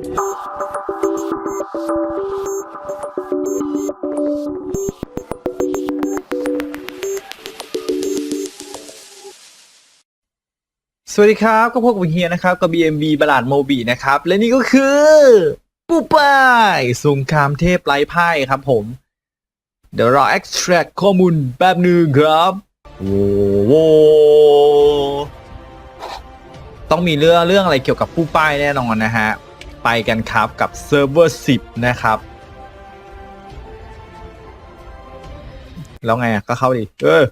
สวัสดีครับ ก็พบกับเฮียนะครับ กับ BMB บลาดโมบีนะครับ และนี่ก็คือ ปูป้ายสงครามเทพไร้พ่ายครับผม เดี๋ยวเรา extract ข้อมูลแป๊บหนึงครับโว้โวต้องมีเรื่องเรื่องอะไรเกี่ยวกับผู้ป้ายแน่นอนนะฮะ ไปกันครับกับเซิร์ฟเวอร์10 นะครับ แล้วไงอะก็เข้าดิ เออ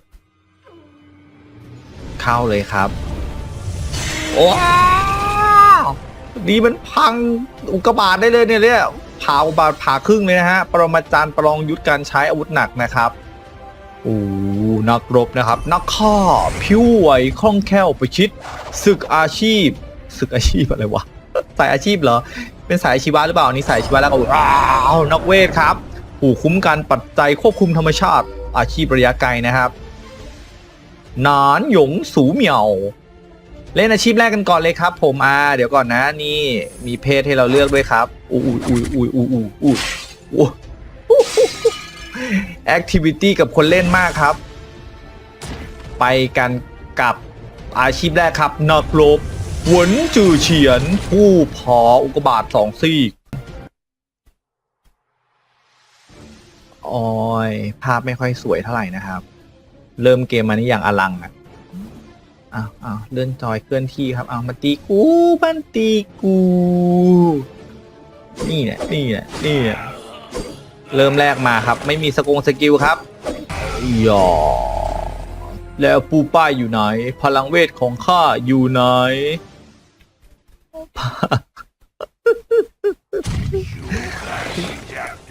เข้าเลยครับว้ดีมันพังอุกกาบาตได้เลยเนี่ยเนี่ยผ่าอุกบาตผ่าครึ่งเลยนะฮะ ปรมาจารย์ประลองยุทธการใช้อาวุธหนักนะครับโอ้นักรบนะครับ นักฆ่าผิวไหวคล่องแคล่วประชิดศึกอาชีพศึกอาชีพอะไรวะ สายอาชีพเหรอ เป็นสายอาชีวะหรือเปล่าอันนี่สายอาชีวะแล้วก็ว้าวนักเวทครับผู้คุ้มกันปัจจัยควบคุมธรรมชาติ อาชีพระยะไกลนะครับหนานหยงสูเหมียว เล่นอาชีพแรกกันก่อนเลยครับ ผมอ่าเดี๋ยวก่อนนะ นี่มีเพศให้เราเลือกด้วยครับอุ้ยอุ้ยอุ้ยอุ้ยอุ้ยอุ้ยอุ้ยแอคทิวิตี้กับคนเล่นมากครับ ไปกันกับอาชีพแรกครับนักรบ หวนจือเฉียน ผู้พออุกบาตสองซี่โอ้ยภาพไม่ค่อยสวยเท่าไหร่นะครับ เริ่มเกมมานี่อย่างอลังอะอ้าวอ้าวเลื่อนจอยเคลื่อนที่ครับเอามาตีกูบันตีกู นี่แหละนี่แหละนี่แหละเริ่มแรกมาครับ ไม่มีสกงสกิลครับหยอแล้วปูป้ายอยู่ไหน พลังเวทของข้าอยู่ไหน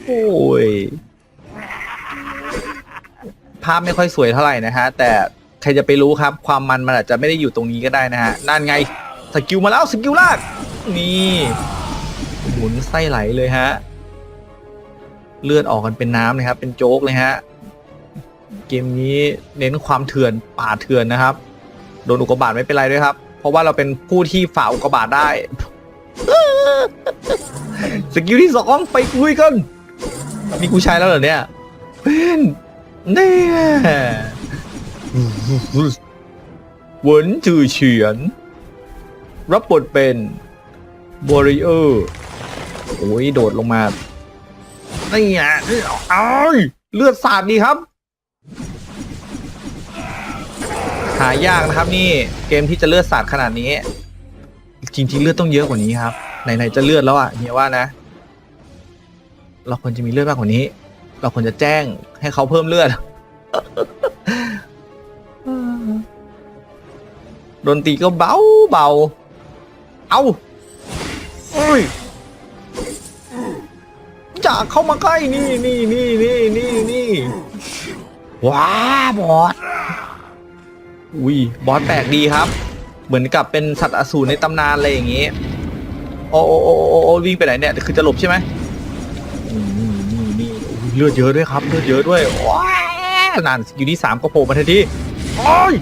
โอ้ย ภาพไม่ค่อยสวยเท่าไหร่นะฮะ แต่ใครจะไปรู้ครับ ความมันมันอาจจะไม่ได้อยู่ตรงนี้ก็ได้นะฮะ นั่นไง สกิลมาแล้ว สกิลลาก นี่หมุนไส้ไหลเลยฮะ เลือดออกกันเป็นน้ำนะครับ เป็นโจ๊กเลยฮะ เกมนี้เน้นความเถื่อนป่าเถื่อนนะครับ โดนอุกกาบาตไม่เป็นไรด้วยครับ ราะว่าเราเป็นผู้ที่ฝ่าอุกกาบาตได้ สกิลที่สองไปลุยกัน มีกูใช้แล้วเหรอเนี่ยเป็นเนี่ยหวนจือเฉียน รับบทเป็นบริเออร์โอ้ยโดดลงมานี่ไงเอ้ยเลือดสาดดีครับ หายากนะครับ นี่เกมที่จะเลือดสาดขนาดนี้ จริงๆเลือดต้องเยอะกว่านี้ครับไหนๆจะเลือดแล้วอะเฮียว่านะ เราควรจะมีเลือดมากกว่านี้ เราควรจะแจ้งให้เขาเพิ่มเลือดดนตรีก็เบาเบา เอาเอ้ยอย่าเข้ามาใกล้นี่นี่นี่นี่นี่นี่ว้าบอส อุ้ยบอสแปลกดีครับ เหมือนกับเป็นสัตว์อสูรในตำนานอะไรอย่างงี้ โอ้โอ้โอ้โอ้โอ้วิ่งไปไหนเนี่ยคือจะหลบใช่ไหมนี่นี่นี่อุ้ยเลือดเยอะด้วยครับเลือดเยอะด้วยว้านานอยู่ที่สามก็โผล่มาทันทีโอ้ย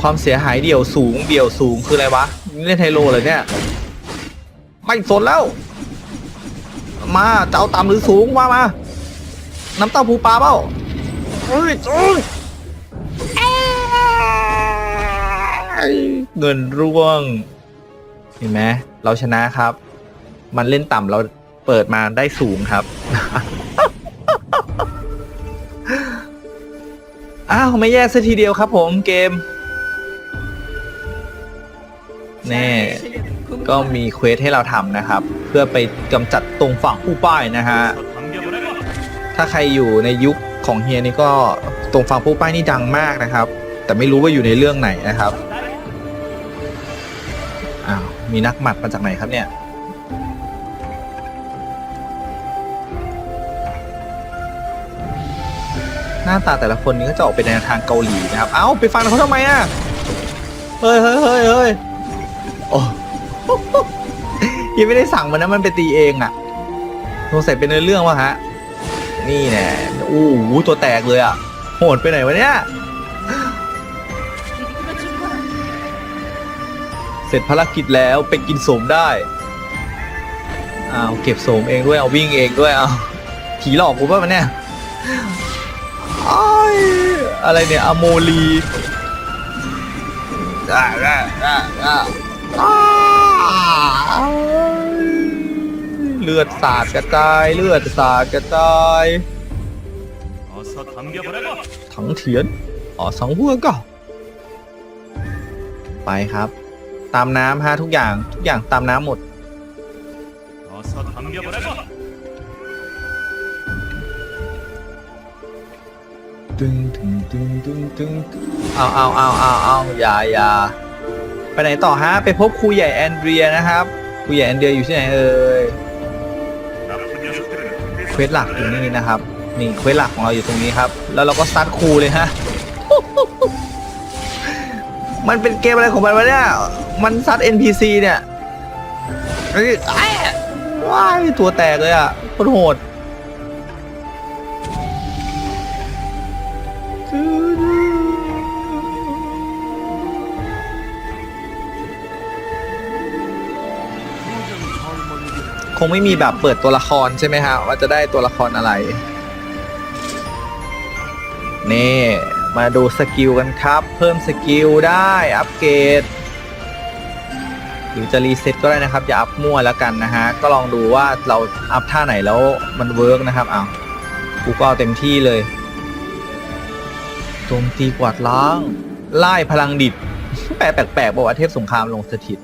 ความเสียหายเดี่ยวสูงเดี่ยวสูงคืออะไรวะเล่นไฮโลเลยเนี่ย ไม่สนแล้ว มาจะเอาต่ำหรือสูงว่ามาน้ำเต้าปูปลาเปล่าเฮ้ย เงินร่วง เห็นไหมเราชนะครับ มันเล่นต่ำเราเปิดมาได้สูงครับ อ้าวไม่แย่ซะทีเดียวครับผมเกมแน่ก็มีเควสให้เราทำนะครับ เพื่อไปกำจัดตรงฝั่งผู้ป้ายนะฮะ ถ้าใครอยู่ในยุค ของเฮียนี่ก็ตรงฝั่งผู้ป้ายนี่ดังมากนะครับ แต่ไม่รู้ว่าอยู่ในเรื่องไหนนะครับอ้าวมีนักหมัดมาจากไหนครับเนี่ยหน้าตาแต่ละคนนี้ก็จะออกไปในทางเกาหลีนะครับ เอ้าไปฟังเขาทำไมอะ เฮ้ยเฮ้ยเฮ้ยเฮ้ยโอ้ยังไม่ได้สั่งมันนะมันไปตีเองอะสงสัยเป็นในเรื่องวะฮะ นี่แน่อู้หูตัวแตกเลยอะโหดไปไหนวะเนี่ยเสร็จภารกิจแล้วไปกินโสมได้อ้าวเก็บโสมเองด้วยเอาวิ่งเองด้วยเอาผีหลอกกูป่ะมันเนี่ยอ้อะไรเนี่ยอโมลีอ่าอ่าอ่าอ่าอ้าว เลือดสาดกระจายเลือดสาดกระจายถังเถียนอ๋อสังหัวก็ไปครับ ตามน้ำฮะทุกอย่างทุกอย่างตามน้ำหมดตึงตึงตึงตึงตึงเอาเอาเอาเอาเอาอย่าอย่าไปไหนต่อฮะ ไปพบครูใหญ่แอนเดรียนะครับครูใหญ่แอนเดรียอยู่ที่ไหนเอ่ย วสหลักอยู่นี่นะครับ นี่เควสหลักของเราอยู่ตรงนี้ครับ แล้วเราก็ซัดครูเลยฮะ มันเป็นเกมอะไรของมันวะเนี่ย มันซัด NPC เนี่ยเนี่ยไอ้ว้ายตัวแตกเลยอะโคตรโหด คงไม่มีแบบเปิดตัวละครใช่ไหมฮะว่าจะได้ตัวละครอะไร นี่ มาดูสกิลกันครับ เพิ่มสกิลได้อัปเกรดหรือจะรีเซ็ตก็ได้นะครับ อย่าอัพมั่วแล้วกันนะฮะ ก็ลองดูว่าเราอัพท่าไหนแล้วมันเวิร์กนะครับอ้าวกูก็เอาเต็มที่เลยโจมตีกวาดล้างไล่พลังดิดแปลกแปลกบอกว่าเทพสงครามลงสถิต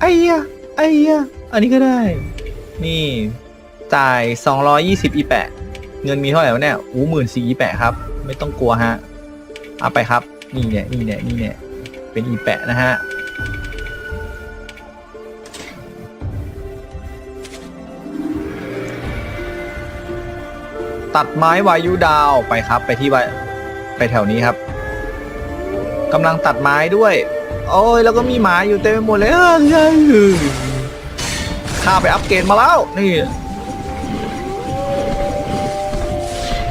ไอ้ยะไอ้ยะ อันนี้ก็ได้ นี่ จ่าย 220 อีแปะ เงินมีเท่าไหร่วะเนี่ยอู้หมื่นสี่อีแปะครับ ไม่ต้องกลัวฮะ เอาไปครับ นี่เนี่ยนี่เนี่ยนี่เนี่ยเป็นอีแปะนะฮะ ตัดไม้วายุดาวไปครับ ไปที่ไปแถวนี้ครับกำลังตัดไม้ด้วย โอ้ย แล้วก็มีหมาอยู่เต็มไปหมดเลยเอ้ย ข้าไปอัปเกรดมาแล้ว นี่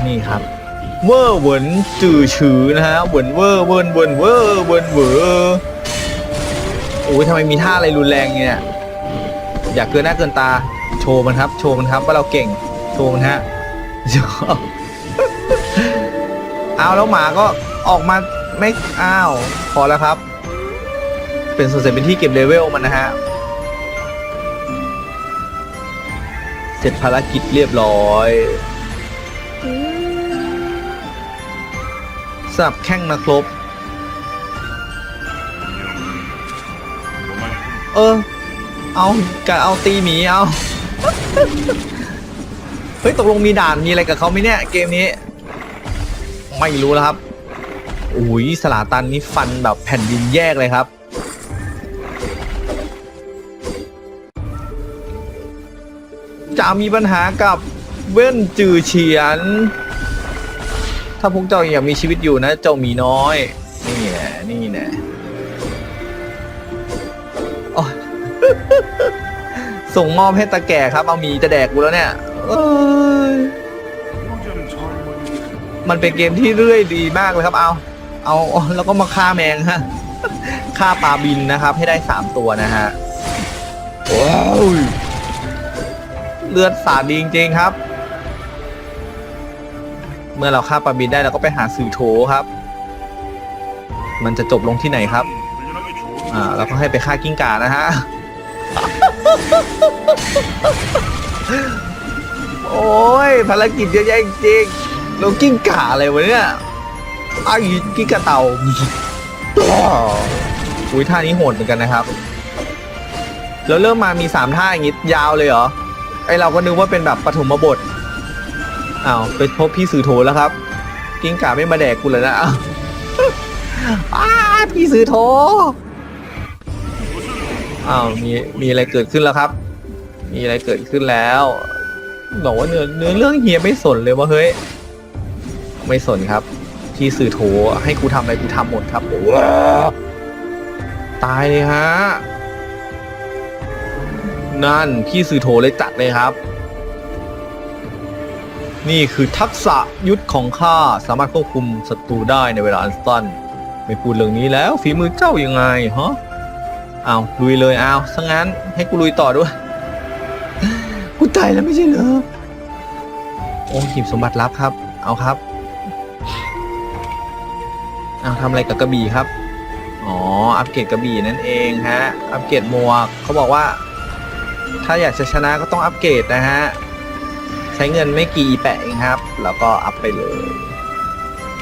นี่ครับ เวอร์เวินจือฉือนะฮะเวินเวอร์เวินเวินเวอร์เวินเวอร์โอ้ยทำไมมีท่าอะไรรุนแรงเนี่ย อยากเกินหน้าเกินตา โชว์มันครับ โชว์มันครับว่าเราเก่ง โชว์มันฮะเอาแล้วหมาก็ออกมาไม่อ้าว พอแล้วครับ เป็นส่วนเสร็จเป็นที่เก็บเลเวลมันนะฮะ ร็จภารกิจเรียบร้อยสับแข้งนักรบ เออ เอากะเอาตีหมีเอา เฮ้ย ตกลงมีด่านมีอะไรกับเขาไหมเนี่ย เกมนี้ ไม่รู้แล้วครับอุ้ยสลาตันนี่ฟันแบบแผ่นดินแยกเลยครับ จะมีปัญหากับเว้นจือเฉียน ถ้าพวกเจ้ายังมีชีวิตอยู่นะ เจ้าหมีน้อย นี่แหละนี่แหละส่งมอบให้ตาแก่ครับ เอาหมีจะแดกกูแล้วเนี่ยยมันเป็นเกมที่เรื่อยดีมากเลยครับเอาเอา เอาแล้วก็มาฆ่าแมงฮะฆ่าปลาบินนะครับ ให้ได้สามตัวนะฮะ ว้าว เลือดสาดดีจริงๆครับ เมื่อเราฆ่าปลาบินได้เราก็ไปหาสื่อโถครับ มันจะจบลงที่ไหนครับ อ่าเราก็ให้ไปฆ่ากิ้งก่านะฮะ โอ้ยภารกิจเยอะแยะจริงๆเรากิ้งก่าอะไรวะเนี่ยไอ้กิ้งก่าเต่าอุ้ยท่านี้โหดเหมือนกันนะครับ แล้วเริ่มมามีสามท่าอย่างงี้ยาวเลยเหรอ ไอเราก็นึกว่าเป็นแบบปฐมบทอ้าวไปพบพี่สื่อโถแล้วครับ กิ้งก่าไม่มาแดกกูเลยนะอ้าวอ้าพี่สื่อโถอ้าวมีมีอะไรเกิดขึ้นแล้วครับ มีอะไรเกิดขึ้นแล้วบอกว่าเนื้อเนื้อเรื่องเฮียไม่สนเลยว่าเฮ้ย ไม่สนครับที่สื่อโถให้กูทำอะไรกูทำหมดครับตายเลยฮะ นั่นพี่สื่อโถเลยจัดเลยครับ นี่คือทักษะยุทธของข้าสามารถควบคุมศัตรูได้ในเวลาอันสั้นไม่พูดเรื่องนี้แล้วฝีมือเจ้ายังไงฮะเอาลุยเลยเอาซะงั้นให้กูลุยต่อด้วยายแล้วไม่ใช่เหรอโอ้หีบสมบัติลับครับ เอาครับเอาทำอะไรกับกระบี่ครับ อ๋อ อัปเกรดกระบี่นั่นเองฮะ อัปเกรดหมวกเขาบอกว่า ถ้าอยากจะชนะก็ต้องอัปเกรดนะฮะ ใช้เงินไม่กี่แปะเองครับ แล้วก็อัพไปเลย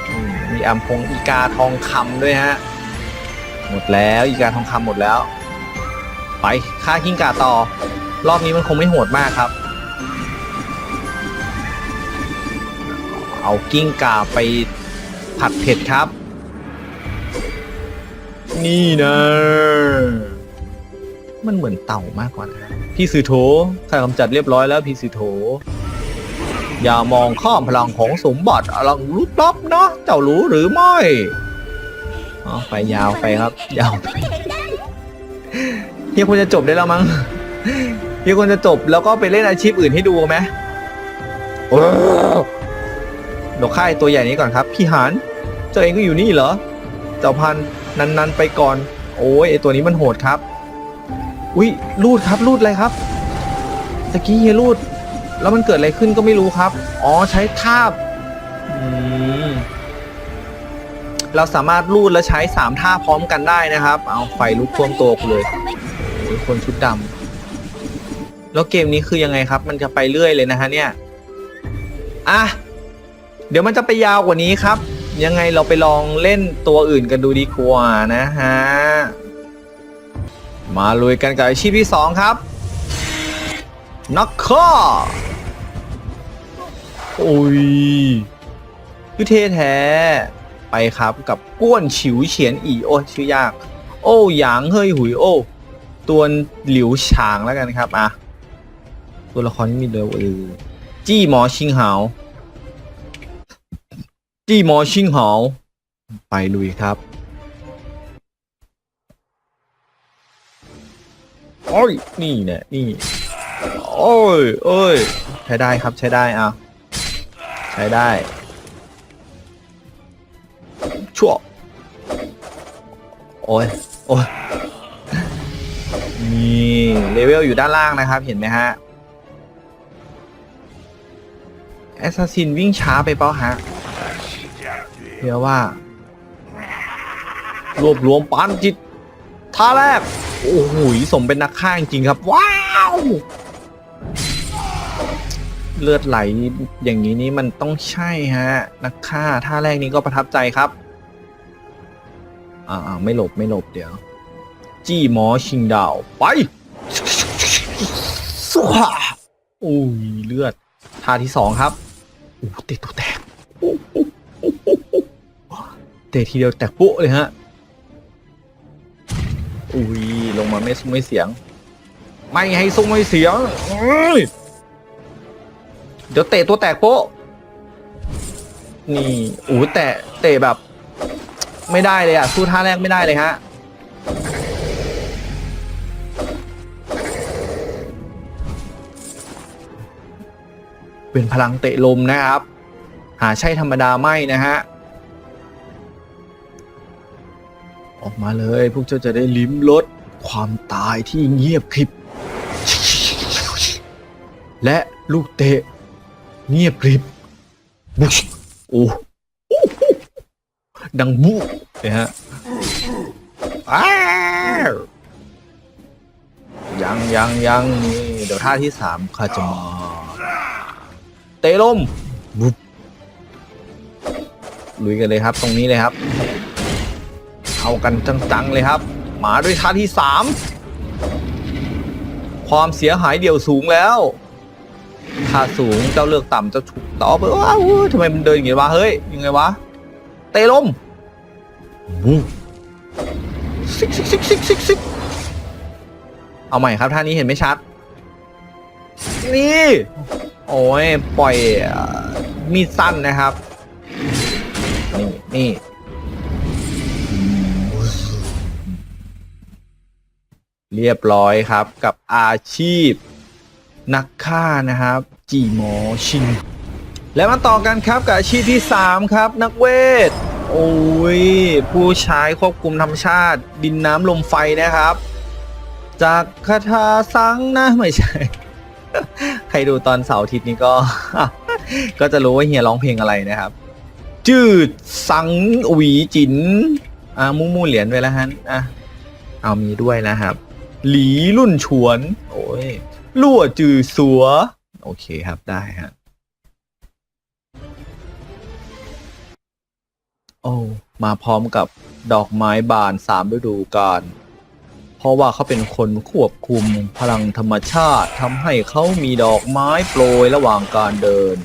อืมมีอัมพงอีกาทองคำด้วยฮะ หมดแล้วอีกาทองคำหมดแล้ว ไปฆ่ากิ้งก่าต่อ รอบนี้มันคงไม่โหดมากครับ เอากิ้งก่าไปผัดเผ็ดครับ นี่นะ มันเหมือนเต่ามากกว่านะพี่สือโถข้ากำจัดเรียบร้อยแล้วพี่สือโถ อย่ามองข้ามพลังของสมบัติอลังลุบลับนะเจ้ารู้หรือไม่อ๋อไปยาวไปครับ ยาวไปเฮียควรจะจบได้แล้วมั้งเฮียควรจะจบแล้วก็ไปเล่นอาชีพอื่นให้ดูไหมโอ้เดี๋ยวค่ายตัวใหญ่นี้ก่อนครับ พี่หานเจ้าเองก็อยู่นี่เหรอ เจ้าพันธุ์นันๆไปก่อน โอ้ยไอตัวนี้มันโหดครับ อุ้ยรูดครับรูดอะไรครับตะกี้เฮียรูด แล้วมันเกิดอะไรขึ้นก็ไม่รู้ครับ อ๋อใช้ทาบอืมเราสามารถรูดและใช้สามท่าพร้อมกันได้นะครับ เอาไฟลุกท่วมตัวกูเลยโอ้ยคนชุดดำแล้วเกมนี้คือยังไงครับ มันจะไปเรื่อยเลยนะฮะเนี่ยอะเดี๋ยวมันจะไปยาวกว่านี้ครับ ยังไงเราไปลองเล่นตัวอื่นกันดูดีกว่านะฮะ มาลุยกันกับอาชีพที่สองครับนักฆ่าโอ้ยคือเท่แท้ ไปครับกับก้วนฉิวเฉียนอีโอ้ชื่อยาก โอ้หยางเฮ้ยหุยโอ้ตัวหลิวฉางแล้วกันครับอะตัวละครนี้มีเลเออจี้หมอชิงเหาจี้หมอชิงเหาไปลุยครับ โอ้ยนี่เนี่ยนี่โอ้ยโอ้ยใช้ได้ครับใช้ได้อะใช้ได้ชั่วโอ้ยโอ้ยนี่เลเวลอยู่ด้านล่างนะครับเห็นไหมฮะแอสซัสซินวิ่งช้าไปเปล่าฮะเพียว่ารวบรวมปานจิตท่าแรก โอ้โหสมเป็นนักฆ่าจริงครับ ว้าว เลือดไหลอย่างนี้นี่มันต้องใช่ฮะ นักฆ่าท่าแรกนี้ก็ประทับใจครับ อ่าไม่หลบไม่หลบเดี๋ยว จี้หมอชิงดาว ไปสวาโอ้ยเลือดท่าที่สองครับโอ้เตะตัวแตกเตะทีเดียวแตกปุ๊เลยฮะ อุ้ยลงมาไม่ซุ้มไม่เสียง ไม่ให้ซุ้มไม่เสียงเอ้ยเดี๋ยวเตะตัวแตกโป๊ะนี่อู้แตะเตะแบบ ไม่ได้เลยอะสู้ท่าแรกไม่ได้เลยฮะเป็นพลังเตะลมนะครับ หาใช่ธรรมดาไม่นะฮะ ออกมาเลย พวกเจ้าจะได้ลิ้มรสความตายที่เงียบกริบและลูกเตะ เงียบกริบบุชโอ้ดังบุเนี่ยฮะยังยังยังนี่เดี๋ยวท่าที่สามข้าจะมาเตะลมบุบลุยกันเลยครับ ตรงนี้เลยครับ เอากันจังๆเลยครับ มาด้วยท่าที่สามความเสียหายเดี่ยวสูงแล้วท่าสูงเจ้าเลือกต่ำเจ้าถูกต่อไปว้าวทำไมมันเดินอย่างงี้วะเฮ้ยยังไงวะเตะลมวูซิกซิกซิกซิกซิกซิกเอาใหม่ครับท่านี้เห็นไม่ชัด นี่โอ้ยปล่อยมีดสั้นนะครับ นี่นี่ เรียบร้อยครับกับอาชีพ นักฆ่านะครับ จีหมอชิง และมาต่อกันครับกับอาชีพที่ 3 ครับ นักเวท โอ้ย ผู้ใช้ควบคุมธรรมชาติ ดินน้ำลมไฟนะครับ จากคาถาสังนะ ไม่ใช่ ใครดูตอนเสาร์อาทิตย์นี้ก็ ก็จะรู้ว่าเฮียร้องเพลงอะไรนะครับ จืดสังหวีจินอ่ามุ่งมู่เหรียญไปแล้วฮะอะเอามีด้วยนะครับ หลีรุ่นฉวน โอ้ยลั่วจือสัว โอเคครับได้ฮะโอ้มาพร้อมกับดอกไม้บานสามฤดูกาลเพราะว่าเขาเป็นคนควบคุมพลังธรรมชาติทำให้เขามีดอกไม้โปรยระหว่างการเดิน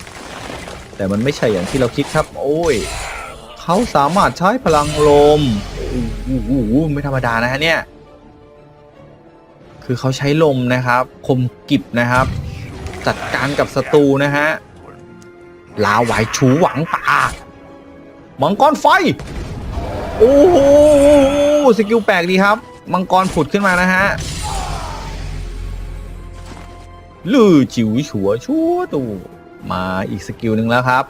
แต่มันไม่ใช่อย่างที่เราคิดครับ โอ้ยเขาสามารถใช้พลังลมโอ้โหไม่ธรรมดานะฮะเนี่ย คือเขาใช้ลมนะครับ คมกิบนะครับ จัดการกับศัตรูนะฮะลาหวายชูหวังตามังกรไฟ โอ้โหสกิลแปลกดีครับ มังกรผุดขึ้นมานะฮะลือจิ๋วชัวชัวตูมาอีกสกิลหนึ่งแล้วครับ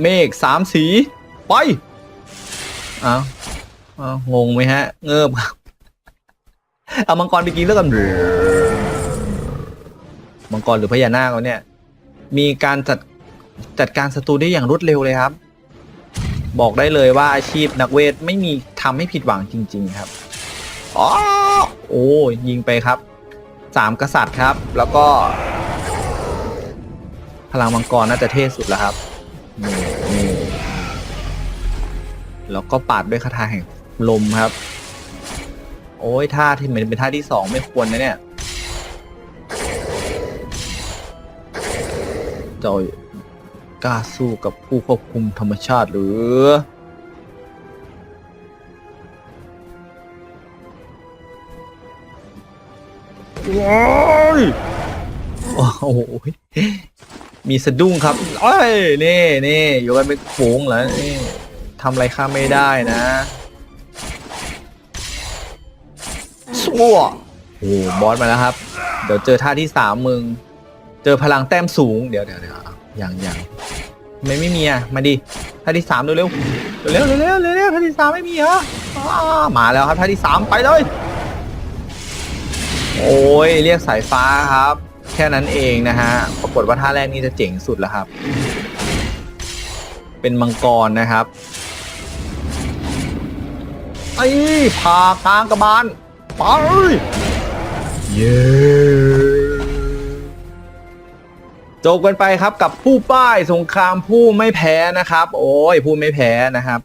เมฆสามสี ไปอ้าวอ้าวงงไหมฮะ เงิบครับ เอามังกรไปกินแล้วกันมังกรหรือพญานาควะเนี่ย มีการจัดจัดการศัตรูได้อย่างรวดเร็วเลยครับ บอกได้เลยว่าอาชีพนักเวทไม่มีทำให้ผิดหวังจริง ๆ ครับอ๋อโอ้ยิงไปครับสามกษัตริย์ครับ แล้วก็ พลังมังกรน่าจะเท่สุดแล้วครับนี่นี่แล้วก็ปาดด้วยคาถาแห่งลมครับ โอ้ยท่าที่เหมือนเป็นท่าที่สองไม่ควรนะเนี่ยเจ้ากล้าสู้กับผู้ควบคุมธรรมชาติหรือ ว้ายโอ้โหมีสะดุ้งครับเอ้ยนี่นี่อยู่กันเป็นฝูงเหรอนี่ทำอะไรข้าไม่ได้นะ สัวโอ้โหบอสมาแล้วครับ เดี๋ยวเจอท่าที่สามมึง เจอพลังแต้มสูง เดี๋ยวเดี๋ยวเดี๋ยวอย่างอย่างไม่ไม่มีอะ มาดิ ท่าที่สามเร็วเร็วเร็วเร็วเร็วเร็วท่าที่สามไม่มีเหรออ่ามาแล้วครับท่าที่สามไปเลย โอ้ยเรียกสายฟ้าครับ แค่นั้นเองนะฮะ ปรากฏว่าท่าแรกนี่จะเจ๋งสุดแล้วครับ เป็นมังกรนะครับไอ้ผ่ากลางกระบาล ไปเย้จบกันไปครับกับผู้ป้ายสงครามผู้ไม่แพ้นะครับ โอ้ยผู้ไม่แพ้นะครับ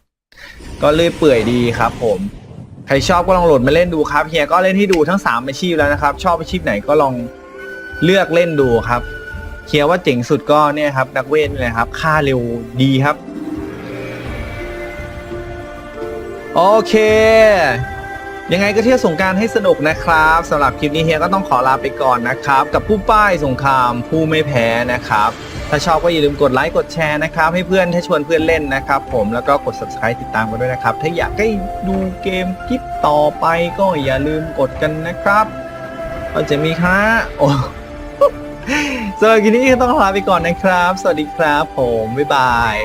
ก็เลยเปื่อยดีครับ ผมใครชอบก็ลองโหลดมาเล่นดูครับเฮียก็เล่นให้ดูทั้ง 3 อาชีพแล้วนะครับ ชอบอาชีพไหนก็ลองเลือกเล่นดูครับเฮียว่าเจ๋งสุดก็เนี่ยครับนักเวทเละครับ ค่าเร็วดีครับ โอเค ยังไงก็เที่ยวสงการให้สนุกนะครับสำหรับคลิปนี้เฮียก็ต้องขอลาไปก่อนนะครับ กับผู้ป้ายสงครามผู้ไม่แพ้นะครับ ถ้าชอบก็อย่าลืมกดไลค์กดแชร์นะครับ ให้เพื่อนให้ชวนเพื่อนเล่นนะครับ ผมแล้วก็กด subscribe ติดตามกันด้วยนะครับ ถ้าอยากให้ดูเกมคลิปต่อไปก็อย่าลืมกดกันนะครับก็จะมีค่ะโอ้สำหรับคลิปนี้ก็ต้องลาไปก่อนนะครับ สวัสดีครับผมบ๊ายบาย